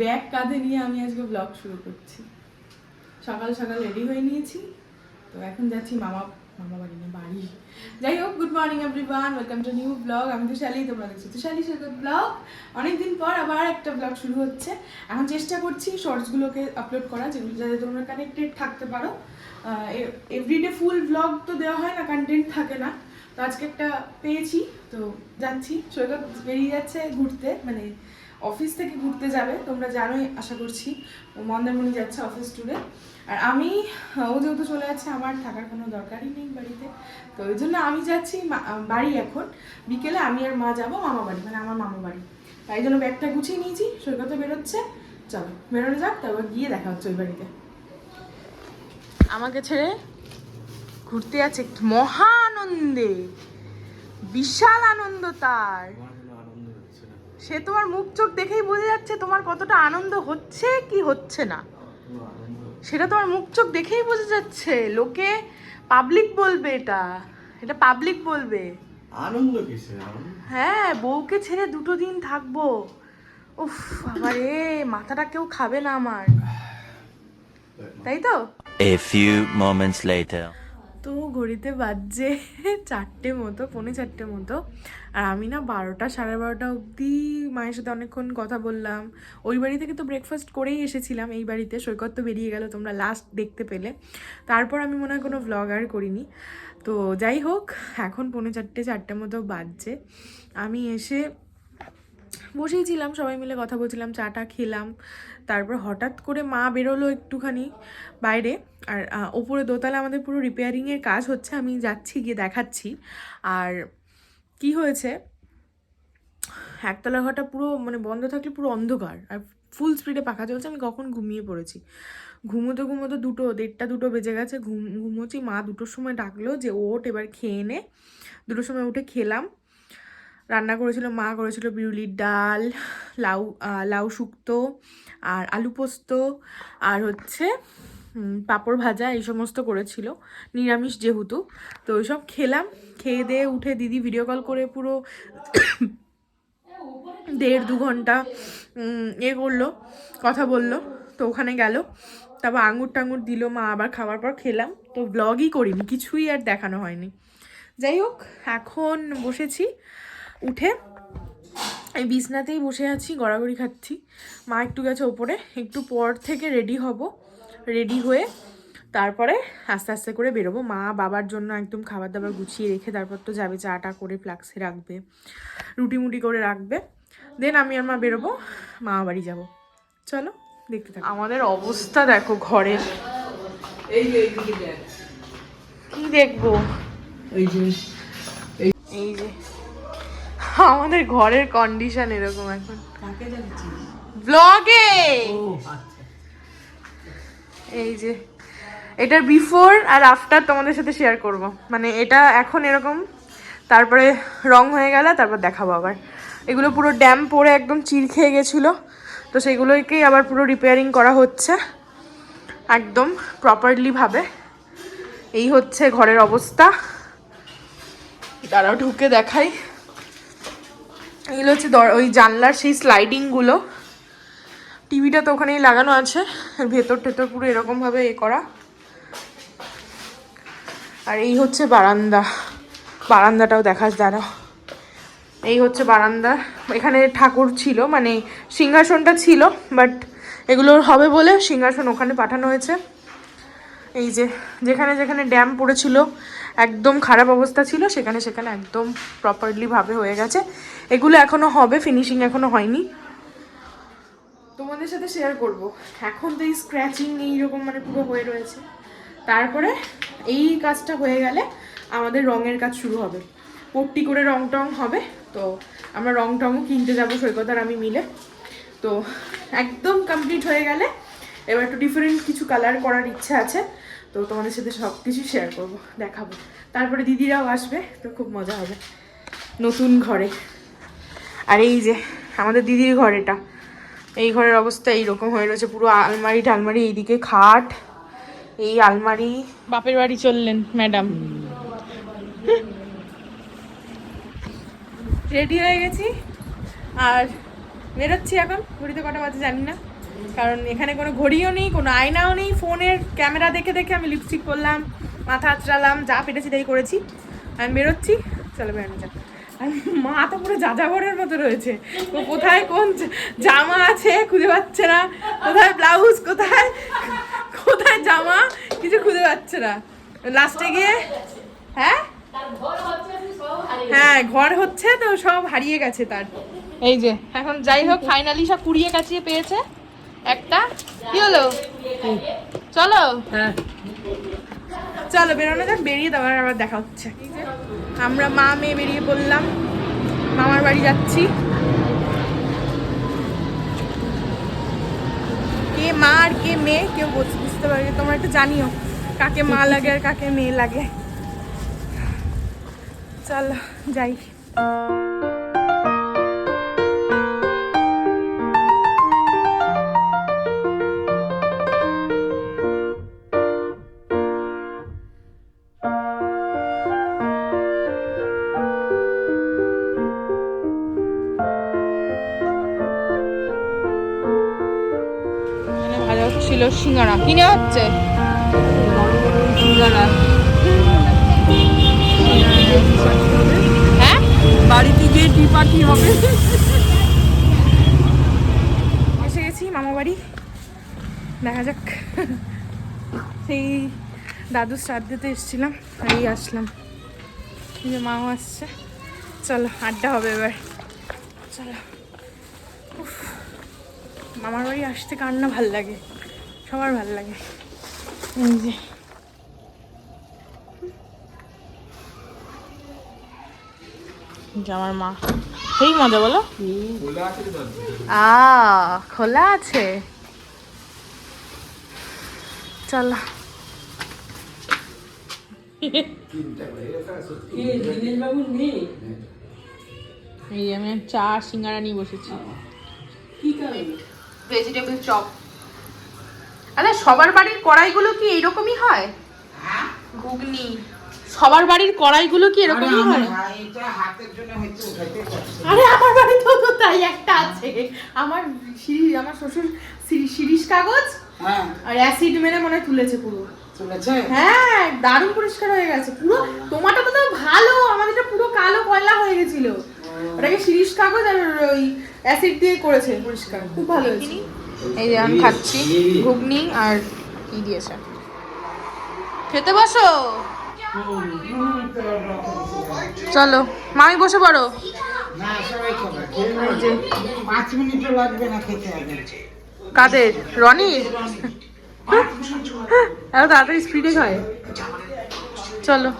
Bag কাঁধে নিয়ে আমি আজকে ব্লগ শুরু করছি। সকাল সকাল রেডি হয়ে নিয়েছি। তো এখন যাচ্ছি মামা মামা বাড়ি না, বাড়ি। যাই হোক good morning everyone welcome to new blog আমি তো শালি, তোমরা দেখছ তো শালি সৈকত ব্লগ অনেকদিন পর আবার একটা ব্লগ শুরু হচ্ছে। এখন চেষ্টা করছি শর্টসগুলোকে আপলোড করা যেগুলো যাতে তোমরা কানেক্টেড থাকতে পারো। এভরিডে ফুল ব্লগ তো দেওয়া হয় না কন্টেন্ট থাকে না। তো আজকে একটা পেয়েছি। তো যাচ্ছি সৈকত বেরিয়ে যাচ্ছে ঘুরতে মানে অফিস থেকে ঘুরতে যাবে, তোমরা জানোই, আশা করছি। ও মন্দারমণি যাচ্ছে অফিস ট্যুরে আর আমি, ও যেহেতু চলে যাচ্ছে, আমার থাকার কোনো দরকারই নেই বাড়িতে। তো ওই জন্য আমি যাচ্ছি বাড়ি এখন। বিকেলে আমি আর মা যাব মামা বাড়ি মানে আমার মামা বাড়ি। তাই জন্য ব্যাগটা গুছিয়ে নিয়েছি, সৈকত বেরোচ্ছে। চলো, বেরোনো যাক, তারপর গিয়ে দেখা হচ্ছে ওই বাড়িতে। আমাকে ছেড়ে ঘুরতে যাচ্ছে, মহা আনন্দে, বিশাল আনন্দ তার আমার কোনো আনন্দ হচ্ছে না সে তোমার মুখ চোখ দেখেই বোঝা যাচ্ছে তোমার কতটা আনন্দ হচ্ছে কি হচ্ছে না। সেটা তোমার মুখ চোখ দেখেই বোঝা যাচ্ছে। লোকে পাবলিক বলবে এটা। এটা পাবলিক বলবে। আনন্দ হ্যাঁ বউকে ছেড়ে দুটো দিন থাকব। উফ আরে মাথাটা কেউ খাবে না আমার। তাই তো? A few moments later. তো ঘড়িতে বাজছে চারটে মতো, পৌনে চারটে মতো। আর আমি না বারোটা, সাড়ে বারোটা অবধি মায়ের সাথে অনেকক্ষণ কথা বললাম। ওই বাড়ি থেকে তো ব্রেকফাস্ট করেই এসেছিলাম এই বাড়িতে। সৈকত তো বেরিয়ে গেল, তোমরা লাস্ট দেখতে পেলে। তারপর আমি মনে হয় কোনো ভ্লগ আর করিনি। তো যাই হোক, এখন পৌনে চারটে চারটে মতো বাজছে। আমি এসে বসেই ছিলাম, সবাই মিলে কথা বলছিলাম চাটা খেলাম। তারপর হঠাৎ করে মা বেরোলো একটুখানি বাইরে। আর ওপরে দোতলা আমাদের পুরো রিপেয়ারিংয়ের কাজ হচ্ছে, আমি যাচ্ছি, গিয়ে দেখাচ্ছি। আর কি হয়েছে? একতলা ঘরটা পুরো মানে বন্ধ থাকলে পুরো অন্ধকার। আর ফুল স্পিডে পাখা চলছে, আমি কখন ঘুমিয়ে পড়েছি? ঘুমোতে ঘুমোতে দুটো, দেড়টা দুটো বেজে গেছে, ঘুম, ঘুমোচ্ছি। মা দুটোর সময় ডাকলো যে ওট এবার খেয়ে নে। দুটোর সময় উঠে খেলাম। রান্না করেছিল মা করেছিল বিউলির ডাল, লাউ লাউ শুক্তো আর আলু পোস্ত আর হচ্ছে পাঁপড় ভাজা এই সমস্ত করেছিল, নিরামিষ যেহেতু। তো ওইসব খেলাম, খেয়ে দিয়ে উঠে দিদি ভিডিও কল করে পুরো দেড় দু ঘণ্টা এ করল, কথা বলল, তো ওখানে গেল। তারপর আঙুর টাঙুর দিল মা, আবার খাওয়ার পর খেলাম। তো ব্লগই করিনি, কিছুই আর দেখানো হয়নি। যাই হোক, এখন বসেছি। উঠে এই বিছনাতেই বসে আছি গড়াগড়ি খাচ্ছি। মা একটু গেছে ওপরে একটু পর থেকে রেডি হব। রেডি হয়ে তারপরে আস্তে আস্তে করে বেরোবো। মা বাবার জন্য একদম খাবার দাবার গুছিয়ে রেখে তারপর তো যাবে চাটা করে ফ্লাক্সে রাখবে রুটি মুটি করে রাখবে। দেন আমি আর মা বেরোবো মা বাড়ি যাব। চলো দেখতে থাকো। আমাদের অবস্থা দেখো ঘরের। কি দেখব? এই যে এই যে। আমাদের ঘরের কন্ডিশন এরকম এখন। ব্লগে আচ্ছা। এই যে এটার বিফোর আর আফটার তোমাদের সাথে শেয়ার করব। মানে এটা এখন এরকম তারপরে রং হয়ে গেলে তারপর দেখাবো আবার। এগুলো পুরো ড্যাম পড়ে একদম চির খেয়ে গেছিল তো সেগুলোকেই আবার পুরো রিপেয়ারিং করা হচ্ছে একদম প্রপারলি ভাবে। এই হচ্ছে ঘরের অবস্থা। তারাও ঢুকে দেখাই। এগুলো হচ্ছে ওই জানলার সেই স্লাইডিংগুলো টিভিটা তো ওখানেই লাগানো আছে। ভেতর টেতর পুরো এরকমভাবে এ করা। আর এই হচ্ছে বারান্দা। বারান্দাটাও দেখাস দাঁড়াও এই হচ্ছে বারান্দা। এখানে ঠাকুর ছিল মানে সিংহাসনটা ছিল বাট এগুলোর হবে বলে সিংহাসন ওখানে পাঠানো হয়েছে। এই যে, যেখানে যেখানে ড্যাম পড়েছিল, একদম খারাপ অবস্থা ছিল, সেখানে সেখানে একদম প্রপারলি ভাবে হয়ে গেছে। এগুলো এখনও হবে ফিনিশিং এখনও হয়নি। তোমাদের সাথে শেয়ার করব। এখন তো এই স্ক্র্যাচিং এইরকম মানে পুরো হয়ে রয়েছে। তারপরে এই কাজটা হয়ে গেলে আমাদের রঙের কাজ শুরু হবে। পট্টি করে রং টং হবে, তো আমরা রং টংও কিনতে যাব সৈকত আর আমি মিলে। তো একদম কমপ্লিট হয়ে গেলে এবার একটু ডিফারেন্ট কিছু কালার করার ইচ্ছা আছে। তো তোমাদের সাথে সব কিছু শেয়ার করব দেখাবো। তারপরে দিদিরাও আসবে তো খুব মজা হবে নতুন ঘরে। আর এই যে আমাদের দিদির ঘর এটা। এই ঘরের অবস্থা এইরকম হয়ে রয়েছে পুরো আলমারি টালমারি এইদিকে খাট এই আলমারি। বাপের বাড়ি চললেন ম্যাডাম। রেডি হয়ে গেছি। আর বেরোচ্ছি এখন ঘড়িতে কটা বাজে জানি না। কারণ এখানে কোনো ঘড়িও নেই, কোনো আয়নাও নেই, ফোনের ক্যামেরা দেখে দেখে আমি লিপস্টিক করলাম মাথা আঁচড়ালাম যা পেটেছি তাই করেছি। আমি বেরোচ্ছি, চলো বেরোনো যাক। মা তো পুরো যাযাবরের মতো রয়েছে। ও কোথায়, কোন জামা আছে খুঁজে পাচ্ছে না। কোথায় ব্লাউজ কোথায় কোথায় জামা, কিছু খুঁজে পাচ্ছে না। লাস্টে গিয়ে হ্যাঁ? হ্যাঁ ঘর হচ্ছে তো সব হারিয়ে গেছে তার। এই যে, এখন যাই হোক ফাইনালি সব কুড়িয়ে কাছিয়ে পেয়েছে। একটা? কি হলো? চলো। হ্যাঁ। চলো, বেরোনো যাক, বেরিয়ে দেওয়ার আবার দেখা হচ্ছে। আমরা মা, মেয়ে বেরিয়ে পড়লাম। মামার বাড়ি যাচ্ছি। কে মা আর কে মেয়ে, কেউ বুঝ- বুঝতে পারবে তোমরা একটু জানিও কাকে মা লাগে আর কাকে মেয়ে লাগে। চলো, যাই। হচ্ছিল সিঙ্গারা। কিনে হচ্ছে? হ্যাঁ? বাড়িতে গিয়ে টি পার্টি হবে। এসে গেছি মামা বাড়ি। দেখা যাক। সেই দাদুর শ্রাদ্ধেতে এসেছিলাম এই আসলাম। যে মাও আসছে। চলো আড্ডা হবে এবার। চলো। উফ, মামার বাড়ি আসতে কার না ভালো লাগে? সবার ভালো লাগে। এই যে। আমার মা। সেই মজা বলো। আ খোলা আছে। চলো। এই আমি চা সিঙ্গারা নিয়ে বসেছি। ভেজিটেবল চপ আরে সবার বাড়ির কড়াইগুলো কি এইরকমই হয়? ঘুগনি। সবার বাড়ির কড়াইগুলো কি এরকমই হয়? আরে আমার বাড়িতেও তো তাই একটা আছে? আমার শিরি আমার শ্বশুর শিরি- শিরিষ কাগজ হ্যাঁ। আর অ্যাসিড মেরে মনে হয় তুলেছে পুরো। হ্যাঁ দারুণ পরিষ্কার হয়ে গেছে। পুরো তোমারটা তো ভালো আমাদেরটা পুরো কালো কয়লা হয়ে গেছিল। ওটাকে শিরিষ কাগজ আর ওই অ্যাসিড দিয়ে করেছে পরিষ্কার। খুব ভালো হয়েছে। এই যে আমি খাচ্ছি ঘুগনি আর কি দিয়েছে? খেতে বসো। চলো মামি বসে পড়ো। কাদের? রনির এত তাড়াতাড়ি স্পিডে খায়। চলো।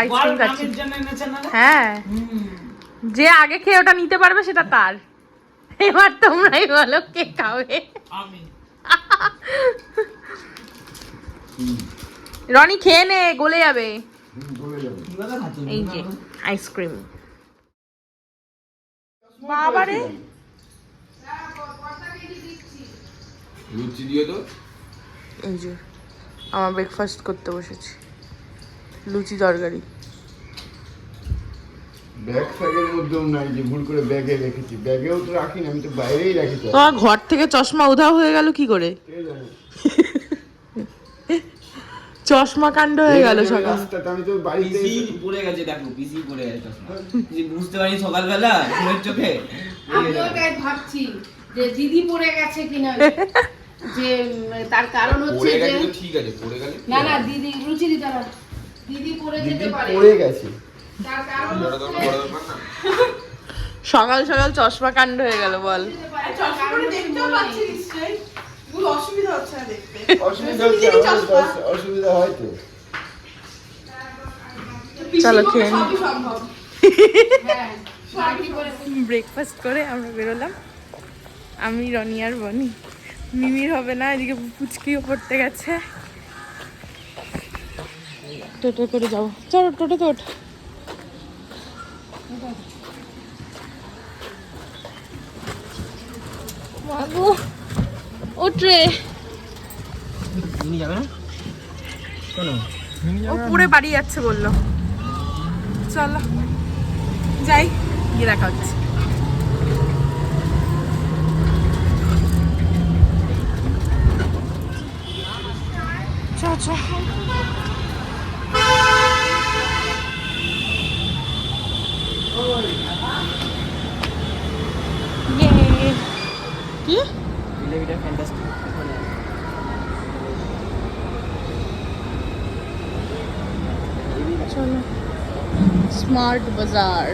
আইসক্রিম খাচ্ছি? হ্যাঁ। যে আগে খেয়ে ওটা নিতে পারবে সেটা তার। এবার তোমরাই বলো কে খাবে। রনি খেয়ে নে গলে যাবে। এই যে আইসক্রিম বাবারে লুচি দিয়ে তো এই যে আমার ব্রেকফাস্ট করতে বসেছি। লুচি তরকারি। ব্যাগ ফ্যাগের মধ্যেও নাই যে ভুল করে ব্যাগে রেখেছি। ব্যাগেও তো রাখি না আমি তো বাইরেই রাখি তো। তোমার ঘর থেকে চশমা উধাও হয়ে গেল কি করে? চশমা কাণ্ড হয়ে গেল সকাল। আমি তো বাড়িতে পড়ে গেছে দেখো পিসি পড়ে গেছে চশমা। বুঝতে পারি সকালবেলা ঘুমের চোখে। আমিও তাই ভাবছি যে দিদি পড়ে গেছে কিনা। যে তার কারণ হচ্ছে যে ঠিক আছে পড়ে গেলে না না দিদি রুচি দিতে দিদি পড়ে যেতে পারে। পড়ে গেছে। তার কারণ বড় হচ্ছে দরকার বড় দরকার না সকাল সকাল চশমা কাণ্ড হয়ে গেল বল। অসুবিধা হচ্ছে না দেখতে। অসুবিধা হচ্ছে আমার তো অসুবিধা হয় তো। চলো খেয়ে নি। হ্যাঁ ব্রেকফাস্ট করে আমরা বেরোলাম। আমি রনি আর বনি। মিমির হবে না এদিকে পুচকিও পড়তে গেছে। টোটো করে যাব। চলো টোটো তো ওঠ। মাগো ওঠ রে। নিয়ে যাবে না? কেন ও পুরে বাড়ি যাচ্ছে বলল। চলো যাই গিয়ে দেখা হচ্ছে। চ চ Yay! কি জিলেবিটা ফ্যান্টাস্টিক চলো স্মার্ট বাজার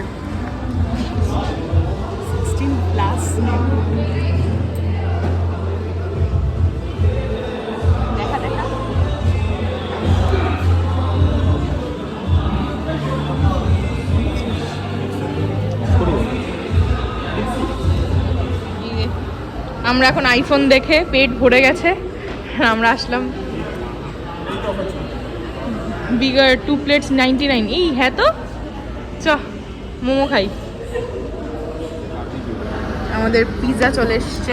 আমরা এখন আইফোন দেখে পেট ভরে গেছে। আমরা আসলাম। Bigger two plates ninety nine এই হ্যাঁ তো? চ মোমো খাই। আমাদের পিৎজা চলে এসছে।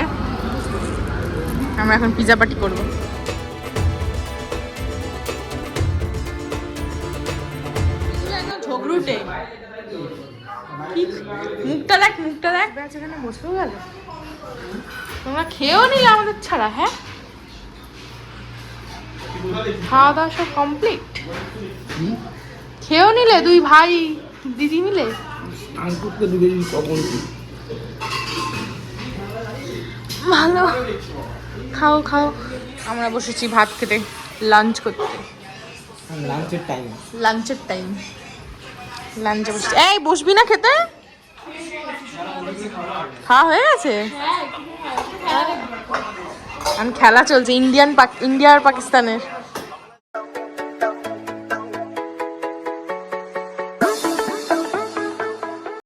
আমরা এখন পিৎজা পার্টি করব। ঝগড়ুটে। মুখটা দেখ মুখটা দেখ। এখানে বসেও গেল তোমরা খেয়েও নিলে আমাদের ছাড়া হ্যাঁ? খাওয়া দাওয়া সব কমপ্লিট খেয়েও নিলে দুই ভাই। দিদি মিলে? আঙ্কুরকে দুটো যদি কখন ভালো। খাও খাও। আমরা বসেছি ভাত খেতে লাঞ্চ করতে। লাঞ্চের টাইম লাঞ্চের টাইম লাঞ্চে বসছি। এই বসবি না খেতে? খাওয়া হয়ে গেছে? খেলা চলছে ইন্ডিয়ান ইন্ডিয়া আর পাকিস্তানের।